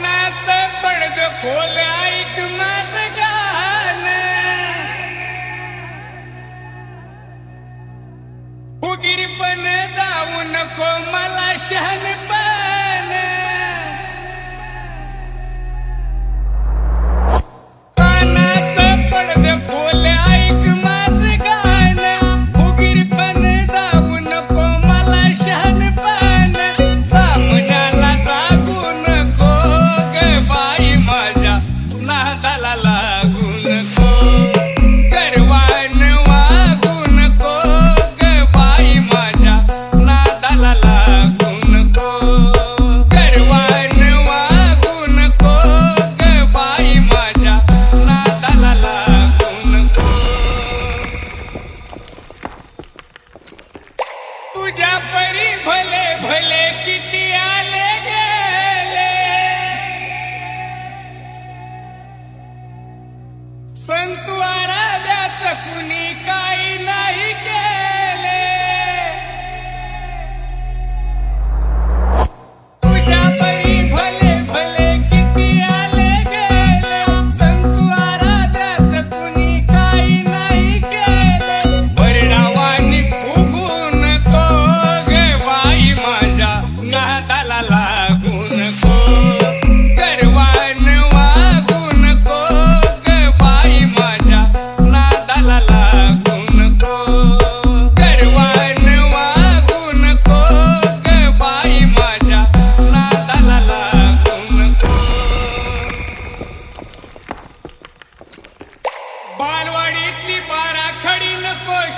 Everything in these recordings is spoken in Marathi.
मनाच पडज खोल ऐक माझ गान उगिरपण जाऊ नको मला शहाणपण घरी भले भले किती आले गेले। संतवारा कुणी काही नाही केले।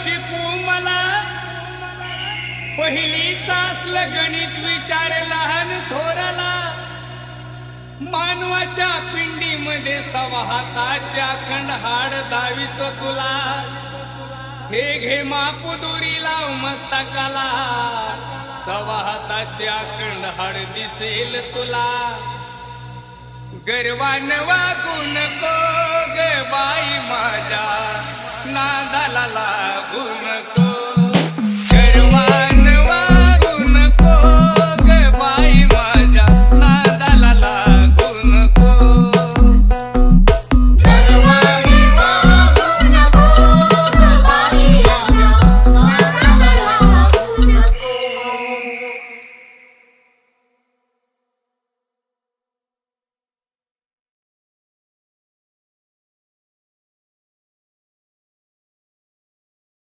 शिकू मला. पहिली तासल गणित विचार लहान थोराला. मानवाच्या पिंडीमध्ये सवाहाताच्या खंडहाड धावितो तुला. हे घे मापुदुरी लाव मस्तकाला. सवाहाताच्या खंडहाड दिसेल तुला. गर्वान वागू नको ग बाई माझ्या. नादाला